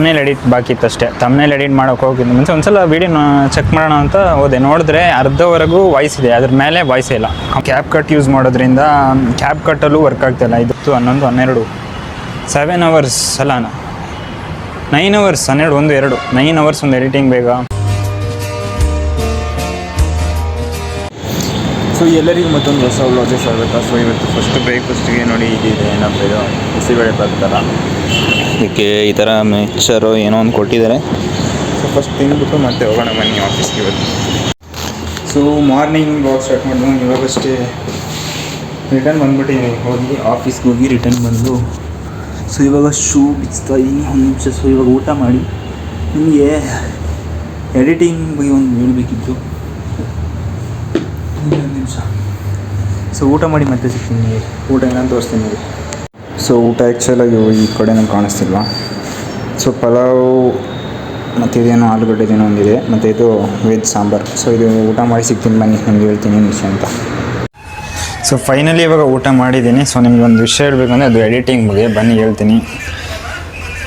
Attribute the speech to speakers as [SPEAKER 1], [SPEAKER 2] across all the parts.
[SPEAKER 1] ತಮ್ಮನೇಲಿ edit ಬಾಕಿ ಇತ್ತು ಅಷ್ಟೇ. ತಮ್ಮನೇಲಿ ಎಡಿಟ್ ಮಾಡೋಕೆ ಹೋಗಿದ್ದು ಮುಂಚೆ ಒಂದ್ಸಲ ವೀಡಿಯೋ ಚೆಕ್ ಮಾಡೋಣ ಅಂತ ಹೋದೆ. ನೋಡಿದ್ರೆ ಅರ್ಧವರೆಗೂ ವಾಯ್ಸ್ ಇದೆ. ಅದ್ರ ಮೇಲೆ ವಾಯ್ಸ್ ಇಲ್ಲ. ಕ್ಯಾಬ್ ಕಟ್ ಯೂಸ್ ಮಾಡೋದ್ರಿಂದ ಕ್ಯಾಬ್ ಕಟ್ಟಲ್ಲೂ ವರ್ಕ್ ಆಗ್ತಾಯಿಲ್ಲ ಇದು ಹನ್ನೊಂದು, ಹನ್ನೆರಡು. ಸೆವೆನ್ ಅವರ್ಸ್ ಅಲ್ಲ ನೈನ್ ಅವರ್ಸ್ ಹನ್ನೆರಡು, ಒಂದು, ಎರಡು. ನೈನ್ ಅವರ್ಸ್ ಒಂದು ಎಡಿಟಿಂಗ್ ಬೇಗ.
[SPEAKER 2] ಸೊ ಎಲ್ಲರಿಗೂ ಮತ್ತೊಂದು ಹೊಸ ವ್ಲಾಗ್ಗೆ ಆಗುತ್ತಾ ಸೊ ಇವತ್ತು ಫಸ್ಟ್ ಬ್ರೇಕ್ಫಾಸ್ಟಿಗೆ ನೋಡಿ ಇದೆ ಏನಪ್ಪ ಇದು? ಬಿಸಿಬೇಳೆ ಬರ್ತಾರ
[SPEAKER 1] ಇದಕ್ಕೆ ಈ ಥರ ಮಿಕ್ಸರು ಏನೋ ಒಂದು ಕೊಟ್ಟಿದ್ದಾರೆ.
[SPEAKER 2] ಸೊ ಫಸ್ಟ್ ತಿಂದ್ಬಿಟ್ಟು ಮತ್ತೆ ಹೋಗೋಣ ಬನ್ನಿ ಆಫೀಸ್ಗೆ ಇವತ್ತು ಸೊ ಮಾರ್ನಿಂಗ್ ವಾಕ್ ಸ್ಟಾರ್ಟ್ ಮಾಡಿದ್ವಿ ಇವಾಗಷ್ಟೇ ರಿಟರ್ನ್ ಬಂದ್ಬಿಟ್ಟಿದ್ದೀನಿ. ಹೋಗಿ ಆಫೀಸ್ಗೆ ಹೋಗಿ ರಿಟರ್ನ್ ಬಂದು. ಸೊ ಇವಾಗ ಶೂ ಬಿಚ್ತಾ ಈ ನಿಮಿಷ ಸೊ ಇವಾಗ ಊಟ ಮಾಡಿ. ನಿಮಗೆ ಎಡಿಟಿಂಗ್ ಬಗ್ಗೆ ಒಂದು ಹೇಳಬೇಕಿತ್ತು. ಒಂದು ನಿಮಿಷ. ಸೊ ಊಟ ಮಾಡಿ ಮತ್ತೆ ಸಿಗ್ತೀನಿ. ನಿಮಗೆ ಊಟ ಏನಂತ ತೋರಿಸ್ತೀನಿ. ಸೊ ಊಟ ಆ್ಯಕ್ಚುಲಾಗಿ ಈ ಕಡೆನೂ ಕಾಣಿಸ್ತಿಲ್ವ ಸೊ ಪಲಾವ್ ಮತ್ತು ಇದೇನೋ ಆಲೂಗಡ್ಡೆದೇನೋ ಒಂದಿದೆ. ಮತ್ತು ಇದು ವೆಜ್ ಸಾಂಬಾರು. ಸೊ ಇದು ಊಟ ಮಾಡಿ ಸಿಗ್ತೀನಿ ಬನ್ನಿ ನಿಮ್ಗೆ ಹೇಳ್ತೀನಿ ವಿಷಯ ಅಂತ. ಸೊ ಫೈನಲಿ ಇವಾಗ ಊಟ ಮಾಡಿದ್ದೀನಿ. ಸೊ ನಿಮ್ಗೆ ಒಂದು ವಿಷಯ ಹೇಳಬೇಕಂದ್ರೆ ಅದು ಎಡಿಟಿಂಗ್ ಬಗ್ಗೆ ಬನ್ನಿ, ಹೇಳ್ತೀನಿ.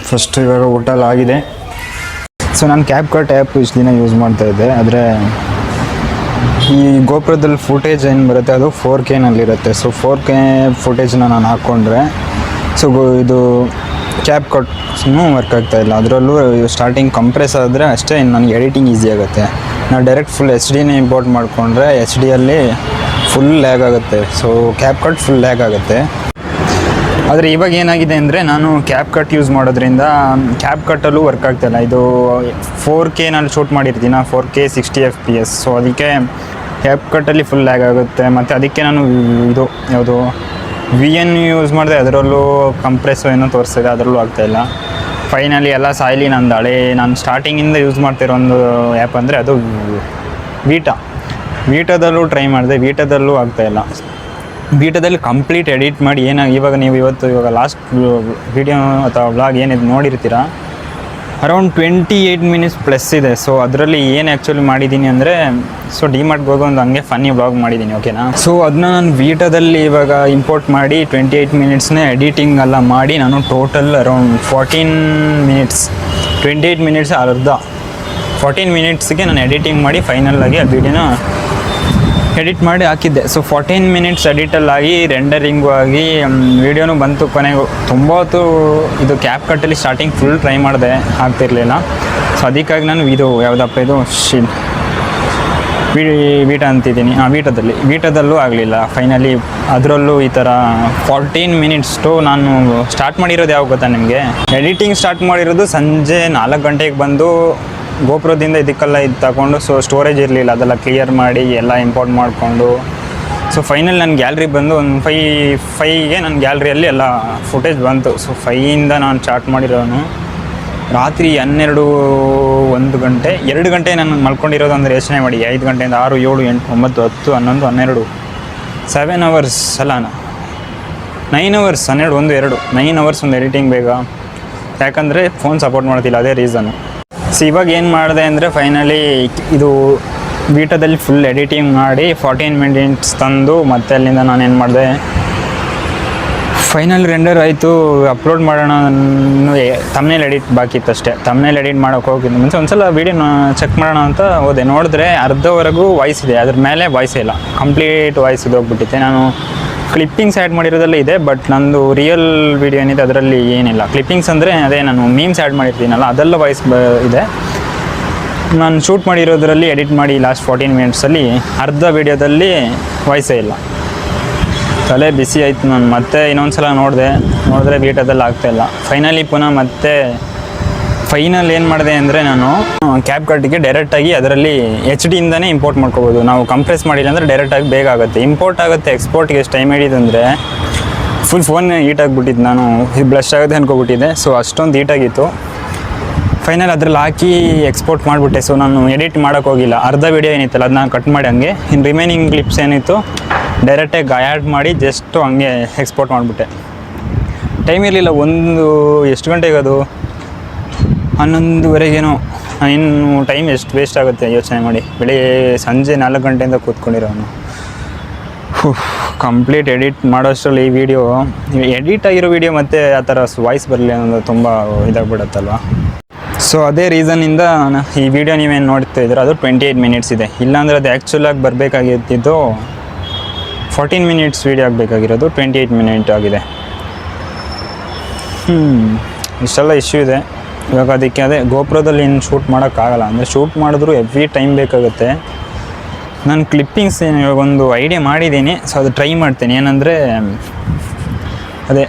[SPEAKER 2] ಫಸ್ಟು ಇವಾಗ ಊಟಲ್ಲಿ ಆಗಿದೆ. ಸೊ ನಾನು ಕ್ಯಾಬ್ ಕಟ್ ಆ್ಯಪ್ ಇಷ್ಟು ದಿನ ಯೂಸ್ ಮಾಡ್ತಾ ಇದ್ದೆ. ಆದರೆ ಈ ಗೋಪುರದಲ್ಲಿ ಫುಟೇಜ್ ಏನು ಬರುತ್ತೆ? ಅದು ಫೋರ್ ಕೆನಲ್ಲಿರುತ್ತೆ ಸೊ ಫೋರ್ ಕೆ ಫುಟೇಜ್ನ ನಾನು ಹಾಕ್ಕೊಂಡ್ರೆ ಸೊ ಇದು ಕ್ಯಾಪ್ ಕಟ್ನೂ ವರ್ಕ್ ಆಗ್ತಾ ಇಲ್ಲ. ಅದರಲ್ಲೂ ಸ್ಟಾರ್ಟಿಂಗ್ ಕಂಪ್ರೆಸ್ ಆದರೆ ಅಷ್ಟೇ ನನಗೆ ಎಡಿಟಿಂಗ್ ಈಸಿ ಆಗುತ್ತೆ. ನಾನು ಡೈರೆಕ್ಟ್ ಫುಲ್ ಎಚ್ ಡಿನೇ ಇಂಪೋರ್ಟ್ ಮಾಡಿಕೊಂಡ್ರೆ ಎಚ್ ಡಿಯಲ್ಲಿ ಫುಲ್ ಲ್ಯಾಗ್ ಆಗುತ್ತೆ. So CapCut full lag ಆಗುತ್ತೆ. ಆದರೆ ಇವಾಗ ಏನಾಗಿದೆ ಅಂದರೆ ನಾನು ಕ್ಯಾಪ್ ಕಟ್ ಯೂಸ್ ಮಾಡೋದ್ರಿಂದ ಕ್ಯಾಪ್ ಕಟ್ಟಲ್ಲೂ ವರ್ಕ್ ಆಗ್ತಾಯಿಲ್ಲ ಇದು ಫೋರ್ ಕೆ ನಾನು ಶೂಟ್ ಮಾಡಿರ್ತೀನಿ? Four K sixty F P S so ಅದಕ್ಕೆ ಕ್ಯಾಪ್ ಕಟ್ಟಲ್ಲಿ ಫುಲ್ ಲ್ಯಾಗ್ ಆಗುತ್ತೆ. ಮತ್ತು ಅದಕ್ಕೆ ನಾನು ಇದು, ಯಾವುದು? ವಿ ಎನ್ ಯೂಸ್ ಮಾಡಿದೆ ಅದರಲ್ಲೂ ಕಂಪ್ರೆಸ್ಸು ಏನೋ ತೋರಿಸ್ತಿದೆ ಅದರಲ್ಲೂ ಆಗ್ತಾಯಿಲ್ಲ ಫೈನಲಿ ಎಲ್ಲ ಸಾಯ್ಲಿ ನಂದು ಹಳೆ, ನಾನು ಸ್ಟಾರ್ಟಿಂಗಿಂದ ಯೂಸ್ ಮಾಡ್ತಿರೋ ಒಂದು ಆ್ಯಪ್ ಅಂದರೆ ಅದು ವೀಟಾ ವೀಟಾದಲ್ಲೂ ಟ್ರೈ ಮಾಡಿದೆ ವೀಟಾದಲ್ಲೂ ಆಗ್ತಾಯಿಲ್ಲ ಬೀಟದಲ್ಲಿ ಕಂಪ್ಲೀಟ್ ಎಡಿಟ್ ಮಾಡಿ ಏನಾಗ, ಇವಾಗ ನೀವು ಇವತ್ತು, ಇವಾಗ ಲಾಸ್ಟ್ ವಿಡಿಯೋ ಅಥವಾ ವ್ಲಾಗ್ ಏನಿದೆ ನೋಡಿರ್ತೀರ around twenty eight minutes plus ಇದೆ. ಸೊ ಅದರಲ್ಲಿ ಏನು ಆ್ಯಕ್ಚುಲಿ ಮಾಡಿದ್ದೀನಿ ಅಂದರೆ ಸೊ ಡಿಮಾರ್ಟ್ಗೆ ಹೋಗೋ ಒಂದು ಹಂಗೆ ಫನ್ನಿ ಬ್ಲಾಗ್ ಮಾಡಿದ್ದೀನಿ ಓಕೆನಾ ಸೊ ಅದನ್ನ ನಾನು ವೀಟೋದಲ್ಲಿ ಇವಾಗ ಇಂಪೋರ್ಟ್ ಮಾಡಿ ಟ್ವೆಂಟಿ ಏಯ್ಟ್ ಮಿನಿಟ್ಸ್ನೇ ಎಡಿಟಿಂಗ್ ಎಲ್ಲ ಮಾಡಿ ನಾನು total around fourteen minutes twenty eight minutes ಅರ್ಧ. ಫೋರ್ಟೀನ್ ಮಿನಿಟ್ಸ್ಗೆ ನಾನು ಎಡಿಟಿಂಗ್ ಮಾಡಿ ಫೈನಲ್ ಆಗಿ ಆ ವಿಡಿಯೋನ ಎಡಿಟ್ ಮಾಡಿ ಹಾಕಿದ್ದೆ. ಸೊ ಫೋರ್ಟೀನ್ ಮಿನಿಟ್ಸ್ ಎಡಿಟಲ್ಲಾಗಿ ರೆಂಡರಿಂಗು ಆಗಿ ವೀಡಿಯೋನು ಬಂತು ಕೊನೆಗೂ. ತುಂಬ ಹೊತ್ತು ಇದು ಕ್ಯಾಪ್ ಕಟ್ಟಲ್ಲಿ ಸ್ಟಾರ್ಟಿಂಗ್ ಫುಲ್ ಟ್ರೈ ಮಾಡಿದೆ ಆಗ್ತಿರಲಿಲ್ಲ. ಸೊ ಅದಕ್ಕಾಗಿ ನಾನು ಇದು, ಯಾವುದಪ್ಪ ಇದು? ಶಿ ವೀಟ ಅಂತಿದ್ದೀನಿ. ಹಾಂ ವೀಟದಲ್ಲಿ ವೀಟದಲ್ಲೂ ಆಗಲಿಲ್ಲ. ಫೈನಲಿ ಅದರಲ್ಲೂ ಈ ಥರ ಫಾರ್ಟೀನ್ ಮಿನಿಟ್ಸ್ಟು ನಾನು ಸ್ಟಾರ್ಟ್ ಮಾಡಿರೋದು ಯಾವಾಗ ಗೊತ್ತಾ ನಿಮಗೆ? ಎಡಿಟಿಂಗ್ ಸ್ಟಾರ್ಟ್ ಮಾಡಿರೋದು ಸಂಜೆ ನಾಲ್ಕು ಗಂಟೆಗೆ ಬಂದು ಗೋಪುರದಿಂದ ಇದಕ್ಕೆಲ್ಲ ಇದು ತಗೊಂಡು ಸೊ ಸ್ಟೋರೇಜ್ ಇರಲಿಲ್ಲ. ಅದೆಲ್ಲ ಕ್ಲಿಯರ್ ಮಾಡಿ, ಎಲ್ಲ ಇಂಪೋರ್ಟ್ ಮಾಡಿಕೊಂಡು ಸೊ ಫೈನಲ್ ನನ್ನ ಗ್ಯಾಲ್ರಿ ಬಂದು ಒಂದು ಫೈ ಫೈಗೆ ನನ್ನ ಗ್ಯಾಲ್ರಿಯಲ್ಲಿ ಎಲ್ಲ ಫುಟೇಜ್ ಬಂತು. ಸೊ ಫೈಯಿಂದ ನಾನು ಚಾರ್ಟ್ ಮಾಡಿರೋನು, ರಾತ್ರಿ ಹನ್ನೆರಡು ಒಂದು ಗಂಟೆ, ಎರಡು ಗಂಟೆ ನಾನು ಮಲ್ಕೊಂಡಿರೋದು ಅಂದರೆ ಯೋಚನೆ ಮಾಡಿ. ಐದು ಗಂಟೆಯಿಂದ ಆರು, ಏಳು, ಎಂಟು, ಒಂಬತ್ತು, ಹತ್ತು, ಹನ್ನೊಂದು, ಹನ್ನೆರಡು ಸೆವೆನ್ ಅವರ್ಸ್ ಅಲ್ಲ ನೈನ್ ಅವರ್ಸ್ ಹನ್ನೆರಡು, ಒಂದು, ಎರಡು. ನೈನ್ ಅವರ್ಸ್ ಒಂದು ಎಡಿಟಿಂಗ್ ಬೇಗ. ಯಾಕಂದರೆ ಫೋನ್ ಸಪೋರ್ಟ್ ಮಾಡ್ತಿಲ್ಲ ಅದೇ ರೀಸನು ಸೊ ಇವಾಗ ಏನು ಮಾಡಿದೆ ಅಂದರೆ ಫೈನಲಿ ಇದು ವೀಟದಲ್ಲಿ ಫುಲ್ ಎಡಿಟಿಂಗ್ ಮಾಡಿ ಫಾರ್ಟೀನ್ ಮಿನಿಟ್ಸ್ ತಂದು ಮತ್ತೆ ಅಲ್ಲಿಂದ ನಾನು ಏನು ಮಾಡಿದೆ? ಫೈನಲ್ ರೆಂಡರ್ ಆಯಿತು ಅಪ್ಲೋಡ್ ಮಾಡೋಣ ತಮ್ಮನೇಲಿ ಎಡಿಟ್ ಬಾಕಿ ಇತ್ತು ಅಷ್ಟೇ. ತಮ್ಮನೇಲಿ ಎಡಿಟ್ ಮಾಡೋಕೆ ಹೋಗಿದ್ದು. ಮುಂಚೆ ಒಂದ್ಸಲ ವೀಡಿಯೋ ಚೆಕ್ ಮಾಡೋಣ ಅಂತ ಹೋದೆ. ನೋಡಿದ್ರೆ ಅರ್ಧವರೆಗೂ ವಾಯ್ಸ್ ಇದೆ. ಅದ್ರ ಮೇಲೆ ವಾಯ್ಸ್ ಇಲ್ಲ. ಕಂಪ್ಲೀಟ್ ವಾಯ್ಸ್ ಇದು ಹೋಗ್ಬಿಟ್ಟಿದೆ ನಾನು ಕ್ಲಿಪ್ಪಿಂಗ್ಸ್ ಆ್ಯಡ್ ಮಾಡಿರೋದೆಲ್ಲ ಇದೆ ಬಟ್ ನಂದು ರಿಯಲ್ ವಿಡಿಯೋ ಏನಿದೆ ಅದರಲ್ಲಿ ಏನಿಲ್ಲ. ಕ್ಲಿಪ್ಪಿಂಗ್ಸ್ ಅಂದರೆ ಅದೇ ನಾನು ಮೀಮ್ಸ್ ಆ್ಯಡ್ ಮಾಡಿರ್ತೀನಲ್ಲ, ಅದೆಲ್ಲ ವಾಯ್ಸ್ ಬ ಇದೆ. ನಾನು ಶೂಟ್ ಮಾಡಿರೋದರಲ್ಲಿ ಎಡಿಟ್ ಮಾಡಿ ಲಾಸ್ಟ್ ಫೋರ್ಟೀನ್ ಮಿನಿಟ್ಸಲ್ಲಿ ಅರ್ಧ ವೀಡಿಯೋದಲ್ಲಿ ವಾಯ್ಸೇ ಇಲ್ಲ. ತಲೆ ಬಿಸಿ ಆಯಿತು ನಾನು, ಮತ್ತೆ ಇನ್ನೊಂದು ಸಲ ನೋಡಿದೆ, ನೋಡಿದ್ರೆ ಆಗ್ತಾ ಆಗ್ತಾಯಿಲ್ಲ ಫೈನಲಿ ಪುನಃ ಮತ್ತೆ ಫೈನಲ್ ಏನು ಮಾಡಿದೆ ಅಂದರೆ ನಾನು ಕ್ಯಾಬ್ ಕಟ್ಟಿಗೆ ಡೈರೆಕ್ಟಾಗಿ ಅದರಲ್ಲಿ ಎಚ್ ಡಿಯಿಂದನೇ ಇಂಪೋರ್ಟ್ ಮಾಡ್ಕೋಬೋದು. ನಾವು ಕಂಪ್ರೆಸ್ ಮಾಡಿಲ್ಲ ಅಂದರೆ ಡೈರೆಕ್ಟಾಗಿ ಬೇಗ ಆಗುತ್ತೆ. ಇಂಪೋರ್ಟ್ ಆಗುತ್ತೆ ಎಕ್ಸ್ಪೋರ್ಟ್ಗೆ ಎಷ್ಟು ಟೈಮ್ ಹಿಡಿದಂದರೆ ಫುಲ್ ಫೋನ್ ಹೀಟ್ ಆಗಿಬಿಟ್ಟಿದ್ದು ನಾನು ಬ್ಲಶ್ ಆಗುತ್ತೆ ಅಂದ್ಕೊಬಿಟ್ಟಿದ್ದೆ ಸೊ ಅಷ್ಟೊಂದು ಹೀಟಾಗಿತ್ತು ಫೈನಲ್ ಅದ್ರಲ್ಲಿ ಹಾಕಿ ಎಕ್ಸ್ಪೋರ್ಟ್ ಮಾಡಿಬಿಟ್ಟೆ. ಸೊ ನಾನು ಎಡಿಟ್ ಮಾಡೋಕೆ ಹೋಗಿಲ್ಲ. ಅರ್ಧ ವೀಡಿಯೋ ಏನಿತ್ತಲ್ಲ ಅದನ್ನ ಕಟ್ ಮಾಡಿ ಹಂಗೆ. ಇನ್ನು ರಿಮೈನಿಂಗ್ ಕ್ಲಿಪ್ಸ್ ಏನಿತ್ತು ಡೈರೆಕ್ಟಾಗಿ ಆ್ಯಡ್ ಮಾಡಿ ಜಸ್ಟು ಹಂಗೆ ಎಕ್ಸ್ಪೋರ್ಟ್ ಮಾಡಿಬಿಟ್ಟೆ. ಟೈಮ್ ಇರಲಿಲ್ಲ, ಒಂದು ಎಷ್ಟು ಗಂಟೆಗೆ ಅದು? ಹನ್ನೊಂದುವರೆಗೇನೋ ಇನ್ನು ಟೈಮ್ ಎಷ್ಟು ವೇಸ್ಟ್ ಆಗುತ್ತೆ ಯೋಚನೆ ಮಾಡಿ. ಬೆಳಿಗ್ಗೆ ಸಂಜೆ ನಾಲ್ಕು ಗಂಟೆಯಿಂದ ಕೂತ್ಕೊಂಡಿರೋನು. ಕಂಪ್ಲೀಟ್ ಎಡಿಟ್ ಮಾಡೋಷ್ಟರಲ್ಲಿ ಈ ವಿಡಿಯೋ ಎಡಿಟ್ ಆಗಿರೋ ವಿಡಿಯೋ ಮತ್ತು ಆ ಥರ ವಾಯ್ಸ್ ಬರಲಿ ಅನ್ನೋದು ತುಂಬ ಇದಾಗ್ಬಿಡತ್ತಲ್ವ? ಸೊ ಅದೇ ರೀಸನ್ನಿಂದ ಈ ವಿಡಿಯೋ ನೀವೇನು ನೋಡ್ತಾ ಇದ್ದೀರ, ಅದು ಟ್ವೆಂಟಿ ಏಯ್ಟ್ ಮಿನಿಟ್ಸ್ ಇದೆ. ಇಲ್ಲಾಂದರೆ ಅದು ಆ್ಯಕ್ಚುಲಾಗಿ ಬರಬೇಕಾಗಿದ್ದು ಫೋರ್ಟೀನ್ ಮಿನಿಟ್ಸ್ ವೀಡಿಯೋ ಆಗಬೇಕಾಗಿರೋದು ಟ್ವೆಂಟಿ ಏಯ್ಟ್ ಮಿನಿಟ್ ಆಗಿದೆ. ಹ್ಞೂ ಇಷ್ಟೆಲ್ಲ ಇಶ್ಯೂ ಇದೆ. ಇವಾಗ ಅದಕ್ಕೆ ಅದೇ ಗೋಪುರದಲ್ಲಿ ಇನ್ನು ಶೂಟ್ ಮಾಡೋಕ್ಕಾಗಲ್ಲ. ಅಂದರೆ ಶೂಟ್ ಮಾಡಿದ್ರು ಎವ್ರಿ ಟೈಮ್ ಬೇಕಾಗುತ್ತೆ. ನಾನು ಕ್ಲಿಪ್ಪಿಂಗ್ಸ್ ಇವಾಗ ಒಂದು ಐಡಿಯಾ ಮಾಡಿದ್ದೀನಿ. ಸೊ ಅದು ಟ್ರೈ ಮಾಡ್ತೀನಿ. ಏನಂದರೆ, ಅದೇ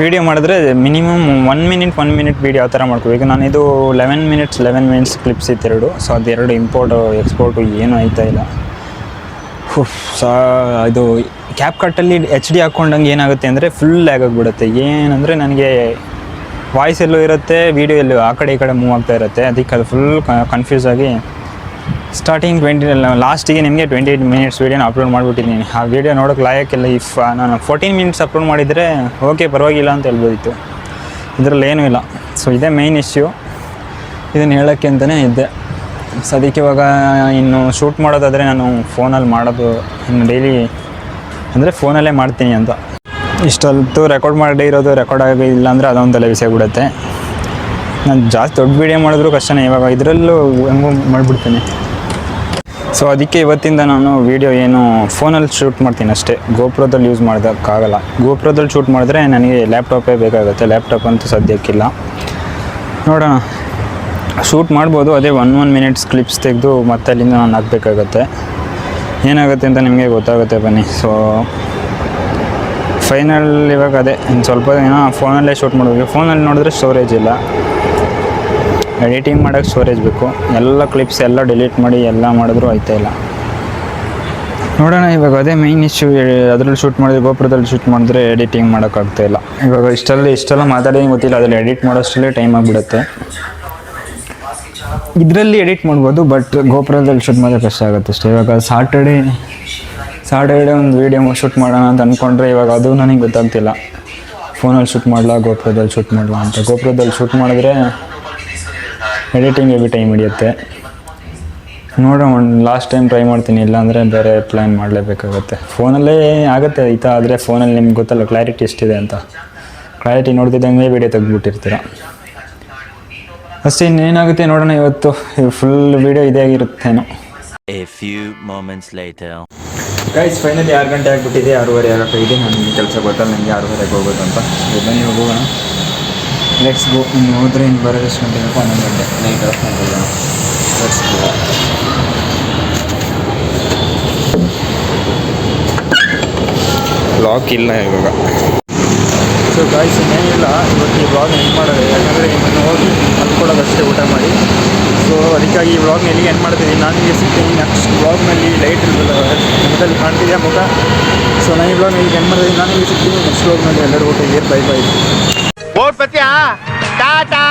[SPEAKER 2] ವೀಡಿಯೋ ಮಾಡಿದ್ರೆ minimum one minute one minute video ಆ ಥರ ಮಾಡ್ಕೋಬೇಕು ನಾನು ಇದು eleven minutes eleven minutes clips ಇತ್ತು ಎರಡು ಸೊ ಅದೆರಡು ಇಂಪೋರ್ಟು ಎಕ್ಸ್ಪೋರ್ಟು ಏನೂ ಆಯ್ತಾ ಇಲ್ಲ. ಸಾ ಇದು ಕ್ಯಾಪ್ ಕಟ್ಟಲ್ಲಿ ಎಚ್ ಡಿ ಹಾಕ್ಕೊಂಡಂಗೆ ಏನಾಗುತ್ತೆ ಅಂದರೆ ಫುಲ್ ಲ್ಯಾಗ್ ಆಗಿಬಿಡುತ್ತೆ. ಏನಂದರೆ, ನನಗೆ ವಾಯ್ಸ್ ಎಲ್ಲೂ ಇರುತ್ತೆ ವೀಡಿಯೋ ಎಲ್ಲೂ ಆ ಕಡೆ ಈ ಕಡೆ ಮೂವ್ ಆಗ್ತಾ ಇರುತ್ತೆ. ಅದಕ್ಕೆ ಅದು ಫುಲ್ ಕನ್ಫ್ಯೂಸ್ ಆಗಿ ಸ್ಟಾರ್ಟಿಂಗ್ ಟ್ವೆಂಟಿ ಲಾಸ್ಟಿಗೆ ನಿಮಗೆ ಟ್ವೆಂಟಿ ಏಯ್ಟ್ ಮಿನಿಟ್ಸ್ ವೀಡಿಯೋನ ಅಪ್ಲೋಡ್ ಮಾಡಿಬಿಟ್ಟಿದ್ದೀನಿ. ಆ ವೀಡಿಯೋ ನೋಡೋಕೆ ಲಾಯಕ್ಕಿಲ್ಲ ಇಫ್ ನಾನು ಫೋರ್ಟೀನ್ ಮಿನಿಟ್ಸ್ ಅಪ್ಲೋಡ್ ಮಾಡಿದರೆ ಓಕೆ ಪರವಾಗಿಲ್ಲ ಅಂತ ಹೇಳ್ಬೋದಿತ್ತು. ಇದರಲ್ಲಿ ಏನೂ ಇಲ್ಲ. ಸೊ ಇದೇ ಮೈನ್ ಇಶ್ಯೂ ಇದನ್ನು ಹೇಳೋಕ್ಕೆ ಅಂತಲೇ ಇದ್ದೆ. ಸೊ ಅದಕ್ಕೆ ಇವಾಗ ಇನ್ನು ಶೂಟ್ ಮಾಡೋದಾದರೆ ನಾನು ಫೋನಲ್ಲಿ ಮಾಡೋದು ಇನ್ನು ಡೈಲಿ ಅಂದರೆ ಫೋನಲ್ಲೇ ಮಾಡ್ತೀನಿ ಅಂತ. ಇಷ್ಟೊತ್ತು ರೆಕಾರ್ಡ್ ಮಾಡ್ದೇ ಇರೋದು ರೆಕಾರ್ಡ್ ಆಗಿಲ್ಲ ಅಂದರೆ ಅದೊಂದು ತಲೆ ಬಿಸಿ ಆಗ್ಬಿಡುತ್ತೆ ನಾನು ಜಾಸ್ತಿ ದೊಡ್ಡ ವೀಡಿಯೋ ಮಾಡಿದ್ರು ಕಷ್ಟನೇ, ಇವಾಗ ಇದರಲ್ಲೂ ಹೆಂಗೂ ಮಾಡಿಬಿಡ್ತೀನಿ. ಸೊ ಅದಕ್ಕೆ ಇವತ್ತಿಂದ ನಾನು ವೀಡಿಯೋ ಏನು ಫೋನಲ್ಲಿ ಶೂಟ್ ಮಾಡ್ತೀನಿ ಅಷ್ಟೇ. ಗೋಪುರದಲ್ಲಿ ಯೂಸ್ ಮಾಡೋದಕ್ಕಾಗಲ್ಲ. ಗೋಪುರದಲ್ಲಿ ಶೂಟ್ ಮಾಡಿದ್ರೆ ನನಗೆ ಲ್ಯಾಪ್ಟಾಪೇ ಬೇಕಾಗುತ್ತೆ. ಲ್ಯಾಪ್ಟಾಪ್ ಅಂತೂ ಸದ್ಯಕ್ಕಿಲ್ಲ. ನೋಡೋಣ. ಶೂಟ್ ಮಾಡ್ಬೋದು, ಅದೇ ಒನ್ ಒನ್ ಮಿನಿಟ್ಸ್ ಕ್ಲಿಪ್ಸ್ ತೆಗೆದು ಮತ್ತೆ ಅಲ್ಲಿಂದ ನಾನು ಹಾಕಬೇಕಾಗತ್ತೆ. ಏನಾಗುತ್ತೆ ಅಂತ ನಿಮಗೆ ಗೊತ್ತಾಗುತ್ತೆ ಬನ್ನಿ. ಸೊ ಫೈನಲ್ ಇವಾಗ ಅದೇ. ಇನ್ನು ಸ್ವಲ್ಪ ಏನೋ ಫೋನಲ್ಲೇ ಶೂಟ್ ಮಾಡಬೇಕು. ಫೋನಲ್ಲಿ ನೋಡಿದ್ರೆ ಸ್ಟೋರೇಜ್ ಇಲ್ಲ. ಎಡಿಟಿಂಗ್ ಮಾಡೋಕ್ಕೆ ಸ್ಟೋರೇಜ್ ಬೇಕು. ಎಲ್ಲ ಕ್ಲಿಪ್ಸ್ ಎಲ್ಲ ಡಿಲೀಟ್ ಮಾಡಿ ಎಲ್ಲ ಮಾಡಿದ್ರು ಆಯ್ತಾ ಇಲ್ಲ. ನೋಡೋಣ, ಇವಾಗ ಅದೇ ಮೈನ್ ಇಶ್ಯೂ ಅದರಲ್ಲಿ ಶೂಟ್ ಮಾಡಿದ್ರೆ, ಗೋಪುರದಲ್ಲಿ ಶೂಟ್ ಮಾಡಿದ್ರೆ ಎಡಿಟಿಂಗ್ ಮಾಡೋಕ್ಕಾಗ್ತಾ ಇಲ್ಲ. ಇವಾಗ ಇಷ್ಟೆಲ್ಲ ಇಷ್ಟೆಲ್ಲ ಮಾತಾಡೋದು ಗೊತ್ತಿಲ್ಲ. ಅದರಲ್ಲಿ ಎಡಿಟ್ ಮಾಡೋಷ್ಟರಲ್ಲೇ ಟೈಮ್ ಆಗಿಬಿಡುತ್ತೆ. ಇದರಲ್ಲಿ ಎಡಿಟ್ ಮಾಡ್ಬೋದು ಬಟ್ ಗೋಪುರದಲ್ಲಿ ಶೂಟ್ ಮಾಡೋದು ಕಷ್ಟ ಆಗುತ್ತೆ ಅಷ್ಟೇ. ಇವಾಗ ಸಾಟರ್ಡೇ ಸಾಟರ್ಡೇ ಒಂದು ವೀಡಿಯೋ ಶೂಟ್ ಮಾಡೋಣ ಅಂತ ಅಂದ್ಕೊಂಡ್ರೆ ಇವಾಗ ಅದು ನನಗೆ ಗೊತ್ತಾಗ್ತಿಲ್ಲ. ಫೋನಲ್ಲಿ ಶೂಟ್ ಮಾಡಲಾ ಗೋಪುರದಲ್ಲಿ ಶೂಟ್ ಮಾಡಲಾ ಅಂತ. ಗೋಪುರದಲ್ಲಿ ಶೂಟ್ ಮಾಡಿದ್ರೆ ಎಡಿಟಿಂಗ್ ಬಿ ಟೈಮ್ ಹಿಡಿಯುತ್ತೆ. ನೋಡೋಣ, ಒಂದು ಲಾಸ್ಟ್ ಟೈಮ್ ಟ್ರೈ ಮಾಡ್ತೀನಿ, ಇಲ್ಲಾಂದರೆ ಬೇರೆ ಪ್ಲ್ಯಾನ್ ಮಾಡಲೇಬೇಕಾಗುತ್ತೆ. ಫೋನಲ್ಲೇ ಆಗುತ್ತೆ ಈತ ಆದರೆ ಫೋನಲ್ಲಿ ನಿಮ್ಗೆ ಗೊತ್ತಲ್ಲ ಕ್ಲಾರಿಟಿ ಎಷ್ಟಿದೆ ಅಂತ. ಕ್ಲಾರಿಟಿ ನೋಡ್ತಿದ್ದಂಗೆ ವೀಡಿಯೋ ತೆಗೆದ್ಬಿಟ್ಟಿರ್ತೀರ. ಅಷ್ಟೇ, ಇನ್ನೇನಾಗುತ್ತೆ ನೋಡೋಣ ಇವತ್ತು. ಫುಲ್ ವೀಡಿಯೋ ಇದೇ ಆಗಿರುತ್ತೇನೋ.
[SPEAKER 3] ಗೈಸ್ ಫೈನಲಿ ಆರು ಗಂಟೆ ಆಗಿಬಿಟ್ಟಿದೆ ಆರೂವರೆ ಇದೆ ನನಗೆ ಕೆಲಸ ಗೊತ್ತಲ್ಲ ನನಗೆ ಆರೂವರೆಗೆ ಹೋಗೋದು ಅಂತ. ಬನ್ನಿ ಹೋಗೋಣ. ಲೆಟ್ಸ್ ಗೋ ಇನ್ನು ಹೋದರೆ ಇನ್ನು ಬರೋದು ಎಷ್ಟು ಗಂಟೆ ಬೇಕು ಹನ್ನೊಂದು ಗಂಟೆ. ನೈಟ್ ಹೋಗೋಣ ಲೆಟ್ಸ್ ಗೋ ಲಾಕ್ ಇಲ್ಲ ಇವಾಗ. ಸೊ ಗಾಯ್ಸ್ ಇನ್ನೇನಿಲ್ಲ ಇವತ್ತು ಈ ಬ್ಲಾಗ್ ಹೆಂಗೆ ಮಾಡೋದು. ಯಾಕಂದರೆ ನಿಮ್ಮನ್ನು ಹೋಗಿ ಸೊ ಅದಕ್ಕಾಗಿ ಈ ವ್ಲಾಗ್ನಲ್ಲಿ ಎಂಡ್ ಮಾಡ್ತೀನಿ, ನಾನು ಈಗ ಸಿಗ್ತೀನಿ ನೆಕ್ಸ್ಟ್ ವ್ಲಾಗ್ನಲ್ಲಿ ಲೈಟ್ ಇರಲಿಲ್ಲ ಮುಖದಲ್ಲಿ ಕಾಣ್ತಿದೆಯಾ ಮುಖ? ಸೊ ನಾನು ಈ ವ್ಲಾಗ್ನಲ್ಲಿ ಎಂಡ್ ಮಾಡಿದ್ದೀನಿ ನಾನು ಈಗ ಸಿಗ್ತೀನಿ ನೆಕ್ಸ್ಟ್ ವ್ಲಾಗ್ನಲ್ಲಿ ಎಲ್ಲರೂ ಊಟ ಬೈ ಬೈ
[SPEAKER 4] ಓಟ್ ಬತ್ತೀಯಾ ಟಾಟಾ.